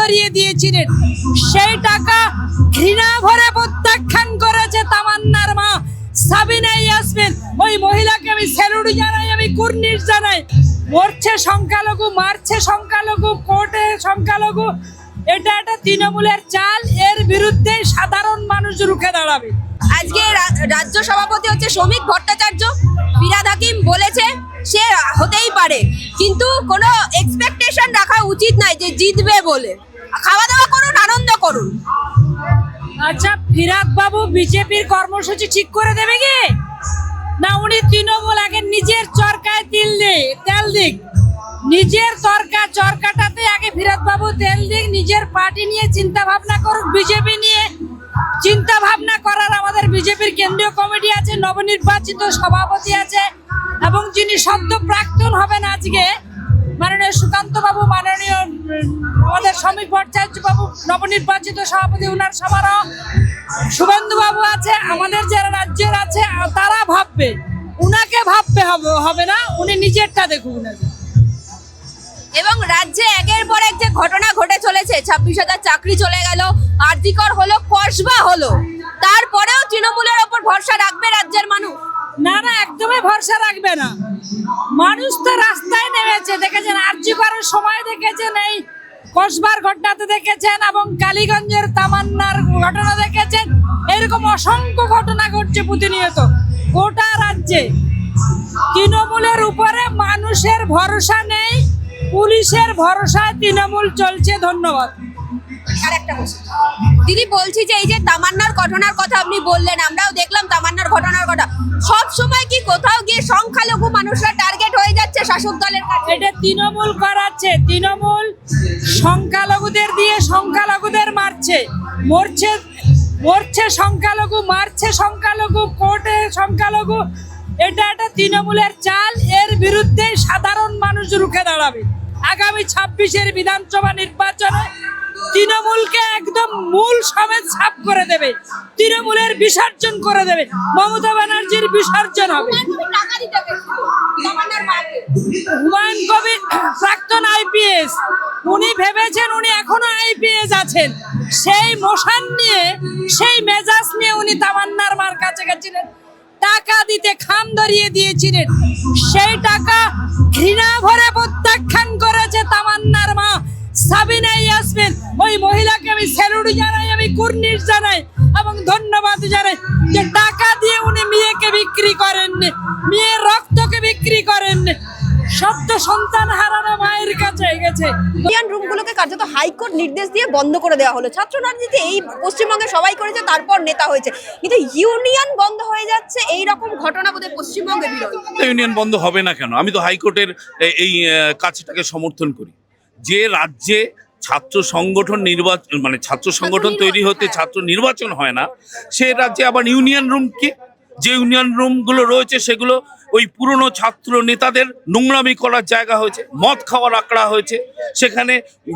ধরিয়ে দিয়েছিলেন। সেই টাকা ঘৃণা ভরে প্রত্যাখ্যান করেছে তামান্নার মা সাবিনা ইয়াসমিন। ওই মহিলাকে আমি স্যালুট জানাই, আমি কুর্নিশ জানাই। মরছে সংখ্যালঘু, মারছে সংখ্যালঘু, কোর্টে সংখ্যালঘু। এটা একটা তৃণমূলের চাল, এর বিরুদ্ধে সাধারণ মানুষ রুখে দাঁড়াবে। আজকে রাজ্য সভাপতি হচ্ছে শ্রমিক ভট্টাচার্য। ফিরাদ হাকিম বলেছে সে হতেই পারে। কিন্তু কোনো এক্সপেকটেশন রাখা উচিত নয় যে জিতবে বলে। খাওয়া দাওয়া করুন, আনন্দ করুন। আচ্ছা ফিরাদ বাবু বিজেপির কর্মসূচি ঠিক করে দেবে কি? না উনি তৃণমূল আগে নিজের চরকায় তিল দিক তেল দিক? নিজের তরকা চরকাটাতে আগে ফিরাদ বাবু তেল দিক, নিজের পার্টি নিয়ে চিন্তা ভাবনা করুক, বিজেপি নিয়ে। চিন্তা ভাবনা করার আমাদের বিজেপির কেন্দ্রীয় কমিটি আছে, নবনির্বাচিত সভাপতি আছে। এবং যিনি সদ্য প্রাক্তন হবেন আজকে মাননীয় সুকান্ত বাবু মাননীয় আমাদের শ্রমিক ভট্টাচার্য বাবু নবনির্বাচিত সভাপতি উনার সভারও শুভেন্দু বাবু আছে আমাদের যারা রাজ্যের আছে তারা ভাববে। উনাকে ভাববে হবে হবে না উনি নিজেরটা দেখুন এবং রাজ্যে একের পর এক যে ঘটনা ঘটে চলেছে ছাব্বিশ হাজার চাকরি চলে গেল আর্থিকর হলো কসবা হলো। তারপরেও তৃণমূলের ওপর ভরসা রাখবে রাজ্যের মানুষ? না না একদমই ভরসা রাখবে না। মানুষ তো রাস্তায় নেমেছে, দেখেছেন? আর্জি করার সময় দেখেছেন এই কসবার ঘটনাতে দেখেছেন এবং কালীগঞ্জের তামান্নার ঘটনা দেখেছেন? এরকম অসংখ্য ঘটনা ঘটছে প্রতিনিয়ত গোটা রাজ্যে। তৃণমূলের উপরে মানুষের ভরসা নেই, পুলিশের ভরসায় তৃণমূল চলছে, ধন্যবাদ। দিদি, বলছি যে এই যে তামান্নার ঘটনার কথা আপনি বললেন, আমরাও দেখলাম তামান্নার ঘটনার কথা। কোথাও গিয়ে সংখ্যালঘু মানুষরা টার্গেট হয়ে যাচ্ছে শাসক দলের কাছে। এটা তৃণমূল করাচ্ছে, তৃণমূল সংখ্যালঘুদের দিয়ে সংখ্যালঘুদের মারছে। মরছে মরছে সংখ্যালঘু, মারছে সংখ্যালঘু, কোর্টে সংখ্যালঘু। এটা একটা তৃণমূলের চাল, এর বিরুদ্ধে সাধারণ মানুষ রুখে দাঁড়াবে। আগামী ছাব্বিশের বিধানসভা নির্বাচনে তৃণমূলকে একদম মূল সমেত সাফ করে দেবে। তৃণমূলের বিসর্জন করে দেবে। মমতা ব্যানার্জির বিসর্জন হবে। হুমায়ুন কবির প্রাক্তন আইপিএস, উনি ভেবেছেন উনি এখনও আইপিএস আছেন। সেই মোশান নিয়ে, সেই মেজাজ নিয়ে উনি তামান্নার মার কাছে গেছিলেন টাকা দিতে খাম ধরিয়ে দিয়েছিলেন। সেই টাকা ওই মহিলাকে আমি স্যালুট জানাই আমি কুর্নিশ জানাই এবং ধন্যবাদ জানাই যে টাকা দিয়ে উনি মেয়েকে বিক্রি করেননি মেয়ের রক্তকে বিক্রি করেননি। সদ্য সন্তান হারানো মায়ের কাছে গেছে ইউনিয়ন রুমগুলোকে কার্যত হাইকোর্ট নির্দেশ দিয়ে বন্ধ করে দেওয়া হলো। ছাত্র রাজনীতি এই পশ্চিমবঙ্গে সবাই করেছে তারপর নেতা হয়েছে। কিন্তু ইউনিয়ন বন্ধ হয়ে যাচ্ছে এই রকম ঘটনা বোধহয় পশ্চিমবঙ্গে বিরল। ইউনিয়ন বন্ধ হবে না কেন? আমি তো হাইকোর্টের এই কাজটাকে সমর্থন করি। যে রাজ্যে ছাত্র সংগঠন নির্বাচন মানে ছাত্র সংগঠন তৈরি হতে হ্যাঁ। ছাত্র নির্বাচন হয় না সে রাজ্যে আবার ইউনিয়ন রুম কি যে ইউনিয়ন রুমগুলো রয়েছে সেগুলো ওই পুরনো ছাত্র নেতাদের নোংরামি করার জায়গা হয়েছে মদ খাওয়ার আঁকড়া হয়েছে সেখানে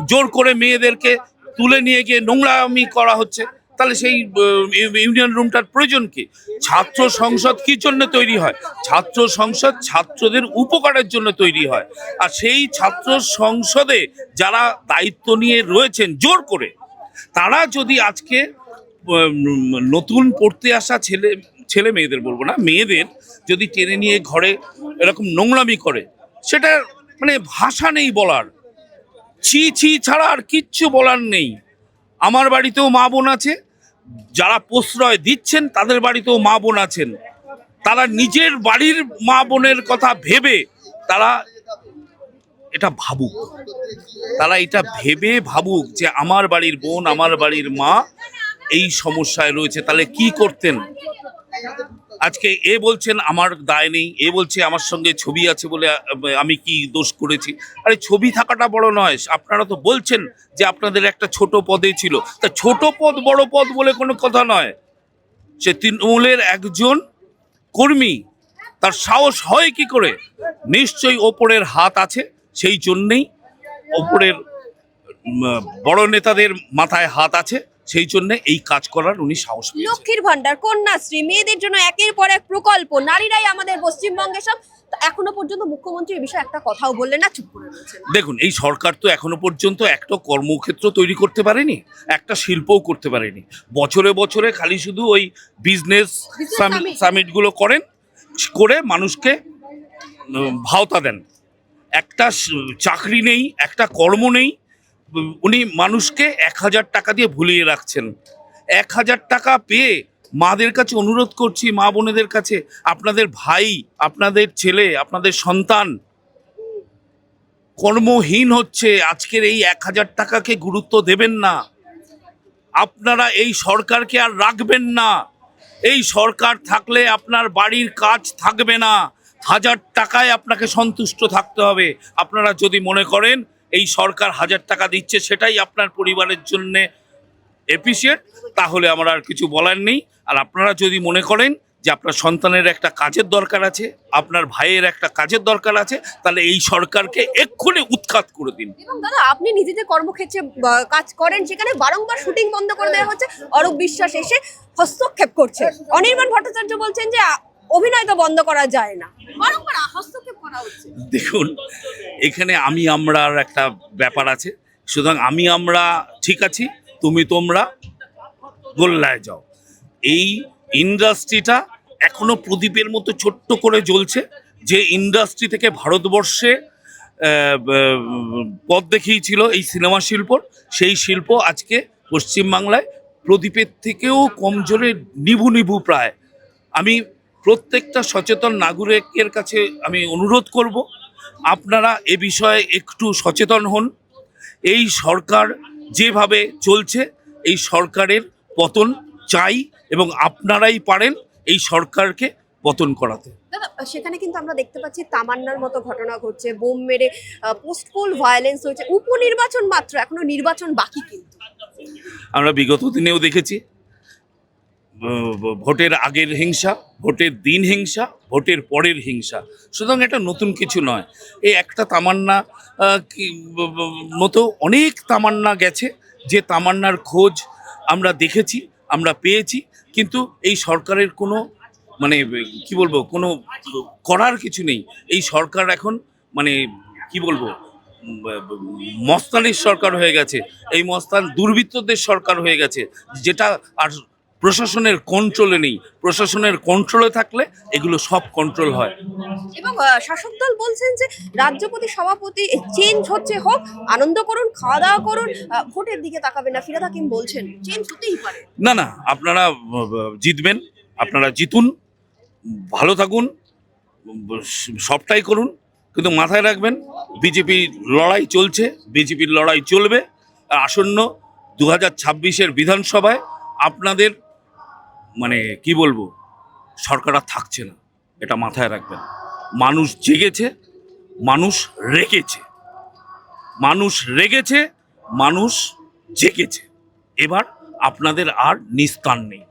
জোর করে মেয়েদেরকে তুলে নিয়ে গিয়ে নোংরামি করা হচ্ছে তাহলে সেই ইউনিয়ন রুমটার প্রয়োজন কি? ছাত্র সংসদ কি জন্য তৈরি হয়? ছাত্র সংসদ ছাত্রদের উপকারের জন্য তৈরি হয়। আর সেই ছাত্র সংসদে যারা দায়িত্ব নিয়ে রয়েছেন জোর করে, তারা যদি আজকে নতুন পড়তে আসা ছেলে ছেলে মেয়েদের বলব না, মেয়েদের যদি টেনে নিয়ে ঘরে এরকম নোংরামি করে, সেটা মানে ভাষা নেই বলার। ছি ছি ছাড়া আর কিচ্ছু বলার নেই। আমার বাড়িতেও মা বোন আছে যারা প্রশ্রয় দিচ্ছেন, তাদের বাড়িতেও মা বোন আছেন। তারা নিজের বাড়ির মা বোনের কথা ভেবে তারা এটা ভাবুক। তারা এটা ভেবে ভাবুক যে আমার বাড়ির বোন, আমার বাড়ির মা এই সমস্যায় রয়েছে। তাহলে কি করতেন? আজকে এ বলছেন, আমার দায় নেই, এ বলছে, আমার সঙ্গে ছবি আছে বলে আমি কি দোষ করেছি? আরে ছবি থাকাটা বড় নয়, আপনারা তো বলছেন যে আপনাদের একটা ছোট পদে ছিল। তা ছোট পদ বড় পদ বলে কোনো কথা নয়। সে তৃণমূলের একজন কর্মী, তার সাহস হয় কি করে? নিশ্চয়ই ওপরের হাত আছে, সেই জন্যেই ওপরের বড় নেতাদের মাথায় হাত আছে। সেই জন্য এই কাজ করার উনি সাহস লক্ষ্মীর ভান্ডার কন্যাশ্রী মেয়েদের জন্য একের পর এক প্রকল্প নারীরাই আমাদের পশ্চিমবঙ্গে সব। এখনও পর্যন্ত মুখ্যমন্ত্রী এই বিষয়ে একটা কথাও বললেন না চুপ করে দেখুন এই সরকার তো এখনও পর্যন্ত একটা কর্মক্ষেত্র তৈরি করতে পারেনি একটা শিল্পও করতে পারেনি। বছরে বছরে খালি শুধু ওই বিজনেস সামিটগুলো করেন করে মানুষকে ভাওতা দেন। একটা চাকরি নেই একটা কর্ম নেই উনি মানুষকে এক হাজার টাকা দিয়ে ভুলিয়ে রাখছেন। এক হাজার টাকা পেয়ে মাদের কাছে অনুরোধ করছি, মা বোনেদের কাছে, আপনাদের ভাই, আপনাদের ছেলে, আপনাদের সন্তান, কর্মহীন হচ্ছে, আজকের এই এক হাজার টাকাকে গুরুত্ব দেবেন না। আপনারা এই সরকারকে আর রাখবেন না। এই সরকার থাকলে আপনার বাড়ির কাজ থাকবে না। হাজার টাকায় আপনাকে সন্তুষ্ট থাকতে হবে। আপনারা যদি মনে করেন এই সরকার হাজার টাকা দিচ্ছে সেটাই আপনার পরিবারের জন্যে এফিসিয়েন্ট তাহলে আমার আর কিছু বলার নেই। আর আপনারা যদি মনে করেন যে আপনার সন্তানের একটা কাজের দরকার আছে আপনার ভাইয়ের একটা কাজের দরকার আছে তাহলে এই সরকারকে এক্ষুনি উৎখাত করে দিন। এবং দাদা আপনি নিজে যে কর্মক্ষেত্রে কাজ করেন সেখানে বারংবার শুটিং বন্ধ করে দেওয়া হচ্ছে। অরূপ বিশ্বাস এসে হস্তক্ষেপ করছে। অনির্বাণ ভট্টাচার্য বলছেন যে অভিনয় তো বন্ধ করা যায় না। বারংবার হস্তক্ষেপ করা হচ্ছে। দেখুন এখানে আমি আমরার একটা ব্যাপার আছে। সুতরাং আমি আমরা ঠিক আছি, তুমি তোমরা গোল্লায় যাও। এই ইন্ডাস্ট্রিটা এখনও প্রদীপের মতো ছোট্ট করে জ্বলছে যে ইন্ডাস্ট্রি থেকে ভারতবর্ষে পথ দেখিয়েছিল এই সিনেমা শিল্পর সেই শিল্প আজকে পশ্চিমবাংলায় প্রদীপের থেকেও কম জোরে নিভু নিভু প্রায়। আমি প্রত্যেকটা সচেতন নাগরিকের কাছে আমি অনুরোধ করব আপনারা এ বিষয়ে একটু সচেতন হন। এই সরকার যেভাবে চলছে এই সরকারের পতন চাই এবং আপনারাই পারেন এই সরকারকে পতন করাতে। দাদা সেখানে কিন্তু আমরা দেখতে পাচ্ছি তামান্নার মতো ঘটনা ঘটছে বোম মেরে পোস্টপোল ভায়োলেন্স হয়েছে উপনির্বাচন মাত্র এখনও নির্বাচন বাকি কিন্তু। আমরা বিগত দিনেও দেখেছি ভোটের আগের হিংসা, ভোটের দিন হিংসা, ভোটের পরের হিংসা। সুতরাং এটা নতুন কিছু নয়। এই একটা তামান্না মতো অনেক তামান্না গেছে, যে তামান্নার খোঁজ আমরা দেখেছি, আমরা পেয়েছি, কিন্তু এই সরকারের কোনো মানে কি বলব, কোনো করার কিছু নেই। এই সরকার এখন মানে কি বলব মস্তানের সরকার হয়ে গেছে। এই মস্তান দুর্বৃত্তদের সরকার হয়ে গেছে। যেটা আর প্রশাসনের কন্ট্রোলে নেই। প্রশাসনের কন্ট্রোলে থাকলে এগুলো সব কন্ট্রোল হয়। এবং শাসক দল বলছেন যে রাজ্যপতি সভাপতি চেঞ্জ হচ্ছে হোক আনন্দ করুন খাওয়া দাওয়া করুন ভোটের দিকে তাকাবেন না। ফিরাদ হাকিম বলছেন চেঞ্জ হতেই পারে। না না আপনারা জিতবেন আপনারা জিতুন ভালো থাকুন সবটাই করুন কিন্তু মাথায় রাখবেন বিজেপির লড়াই চলছে বিজেপির লড়াই চলবে। আসন্ন দু হাজার ছাব্বিশের বিধানসভায় আপনাদের মানে কি বলব? সরকার আর থাকছে না, এটা মাথায় রাখবেন। মানুষ জেগেছে, মানুষ রেগেছে। মানুষ রেগেছে, মানুষ জেগেছে। এবার আপনাদের আর নিস্তার নেই।